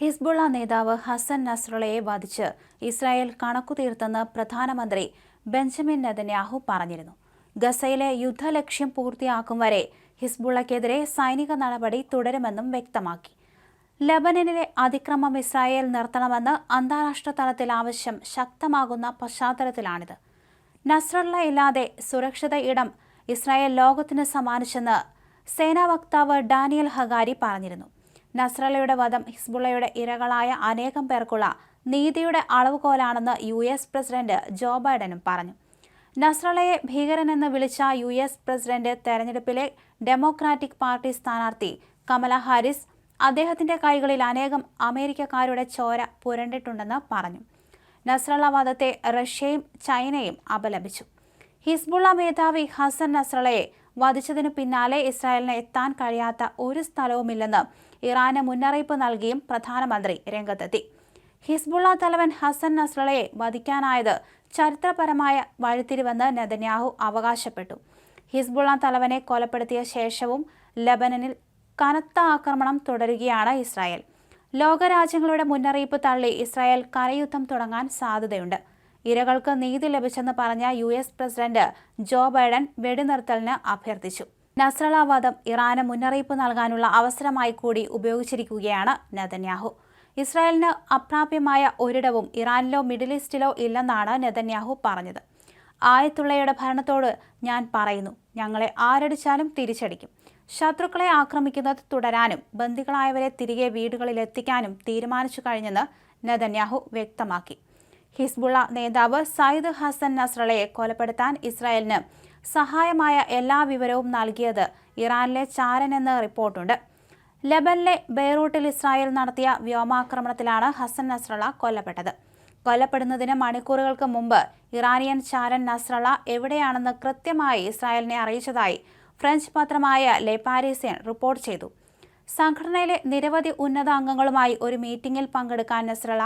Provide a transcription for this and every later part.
Hezbollah നേതാവ് Hasan നസ്രളയെ വധിച്ച് Israel കണക്കുതീർത്തെന്ന് പ്രധാനമന്ത്രി Benjamin Netanyahu പറഞ്ഞിരുന്നു. ഗസയിലെ യുദ്ധലക്ഷ്യം പൂർത്തിയാക്കും വരെ ഹിസ്ബുള്ളക്കെതിരെ സൈനിക നടപടി തുടരുമെന്നും വ്യക്തമാക്കി. ലബനനിലെ അതിക്രമം ഇസ്രായേൽ നിർത്തണമെന്ന് അന്താരാഷ്ട്ര തലത്തിൽ ആവശ്യം ശക്തമാകുന്ന പശ്ചാത്തലത്തിലാണിത്. നസ്രള്ള ഇല്ലാതെ സുരക്ഷിത ഇടം ഇസ്രായേൽ ലോകത്തിന് സമ്മാനിച്ചെന്ന് സേനാ വക്താവ് ഡാനിയൽ ഹഗാരി പറഞ്ഞിരുന്നു. നസ്രള്ളയുടെ വധം ഹിസ്ബുള്ളയുടെ ഇരകളായ അനേകം പേർക്കുള്ള നീതിയുടെ അളവുകോലാണെന്ന് യു എസ് പ്രസിഡന്റ് ജോ ബൈഡനും പറഞ്ഞു. നസ്രളയെ ഭീകരനെന്ന് വിളിച്ച യു എസ് പ്രസിഡന്റ് തെരഞ്ഞെടുപ്പിലെ ഡെമോക്രാറ്റിക് പാർട്ടി സ്ഥാനാർത്ഥി കമല ഹാരിസ് അദ്ദേഹത്തിന്റെ കൈകളിൽ അനേകം അമേരിക്കക്കാരുടെ ചോര പുരണ്ടിട്ടുണ്ടെന്ന് പറഞ്ഞു. നസ്രള്ള വധത്തെ റഷ്യയും ചൈനയും അപലപിച്ചു. ഹിസ്ബുള്ള മേധാവി ഹസൻ നസ്രളയെ വധിച്ചതിനു പിന്നാലെ ഇസ്രായേലിന് എത്താൻ കഴിയാത്ത ഒരു സ്ഥലവുമില്ലെന്ന് ഇറാന് മുന്നറിയിപ്പ് നൽകിയും പ്രധാനമന്ത്രി രംഗത്തെത്തി. ഹിസ്ബുള്ള തലവൻ ഹസൻ നസ്രളയെ വധിക്കാനായത് ചരിത്രപരമായ വഴിത്തിരിവെന്ന് നെതന്യാഹു അവകാശപ്പെട്ടു. ഹിസ്ബുള്ള തലവനെ കൊലപ്പെടുത്തിയ ശേഷവും ലബനനിൽ കനത്ത ആക്രമണം തുടരുകയാണ് ഇസ്രായേൽ. ലോകരാജ്യങ്ങളുടെ മുന്നറിയിപ്പ് തള്ളി ഇസ്രായേൽ കരയുദ്ധം തുടങ്ങാൻ സാധ്യതയുണ്ട്. ഇരകൾക്ക് നീതി ലഭിച്ചെന്ന് പറഞ്ഞ U S president Joe Biden വെടിനിർത്തലിന് അഭ്യർത്ഥിച്ചു. നസ്രളാവാദം ഇറാന് മുന്നറിയിപ്പ് നൽകാനുള്ള അവസരമായി കൂടി ഉപയോഗിച്ചിരിക്കുകയാണ് നെതന്യാഹു. ഇസ്രായേലിന് അപ്രാപ്യമായ ഒരിടവും ഇറാനിലോ മിഡിൽ ഈസ്റ്റിലോ ഇല്ലെന്നാണ് നെതന്യാഹു പറഞ്ഞത്. ആയത്തുള്ളയുടെ ഭരണത്തോട് ഞാൻ പറയുന്നു ഞങ്ങളെ ആരടിച്ചാലും തിരിച്ചടിക്കും. ശത്രുക്കളെ ആക്രമിക്കുന്നത് തുടരാനും ബന്ദികളായവരെ തിരികെ വീടുകളിലെത്തിക്കാനും തീരുമാനിച്ചു കഴിഞ്ഞെന്ന് നെതന്യാഹു വ്യക്തമാക്കി. ഹിസ്ബുള്ള നേതാവ് സയ്യിദ് ഹസൻ നസ്രളയെ കൊലപ്പെടുത്താൻ ഇസ്രായേലിന് സഹായമായ എല്ലാ വിവരവും നൽകിയത് ഇറാനിലെ ചാരൻ എന്ന റിപ്പോർട്ടുണ്ട്. ലബനിലെ ബെയ്റൂട്ടിൽ ഇസ്രായേൽ നടത്തിയ വ്യോമാക്രമണത്തിലാണ് ഹസൻ നസ്രള കൊല്ലപ്പെട്ടത്. കൊല്ലപ്പെടുന്നതിന് മണിക്കൂറുകൾക്ക് മുമ്പ് ഇറാനിയൻ ചാരൻ നസ്രള എവിടെയാണെന്ന് കൃത്യമായി ഇസ്രായേലിനെ അറിയിച്ചതായി ഫ്രഞ്ച് പത്രമായ ലെ പാരീസിയൻ റിപ്പോർട്ട് ചെയ്തു. സംഘടനയിലെ നിരവധി ഉന്നതാംഗങ്ങളുമായി ഒരു മീറ്റിംഗിൽ പങ്കെടുക്കാൻ നസ്രള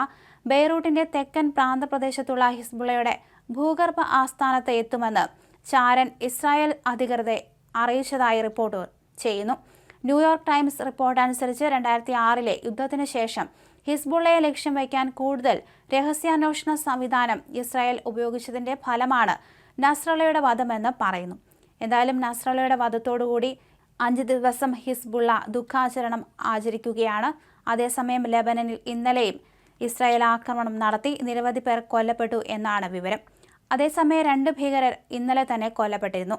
ബെയ്റൂട്ടിന്റെ തെക്കൻ പ്രാന്തപ്രദേശത്തുള്ള ഹിസ്ബുള്ളയുടെ ഭൂഗർഭ ആസ്ഥാനത്ത് എത്തുമെന്ന് ചാരൻ ഇസ്രായേൽ അധികൃതരെ അറിയിച്ചതായി റിപ്പോർട്ട് ചെയ്യുന്നു. ന്യൂയോർക്ക് ടൈംസ് റിപ്പോർട്ട് അനുസരിച്ച് രണ്ടായിരത്തി ആറിലെ യുദ്ധത്തിന് ശേഷം ഹിസ്ബുള്ളയെ ലക്ഷ്യം വയ്ക്കാൻ കൂടുതൽ രഹസ്യാന്വേഷണ സംവിധാനം ഇസ്രായേൽ ഉപയോഗിച്ചതിന്റെ ഫലമാണ് നസ്രളയുടെ വധമെന്ന് പറയുന്നു. എന്തായാലും നസ്രളയുടെ വധത്തോടുകൂടി അഞ്ച് ദിവസം ഹിസ്ബുള്ള ദുഃഖാചരണം ആചരിക്കുകയാണ്. അതേസമയം ലബനനിൽ ഇന്നലെയും ഇസ്രായേൽ ആക്രമണം നടത്തി നിരവധി പേർ കൊല്ലപ്പെട്ടു എന്നാണ് വിവരം. അതേസമയം രണ്ട് ഭീകരർ ഇന്നലെ തന്നെ കൊല്ലപ്പെട്ടിരുന്നു.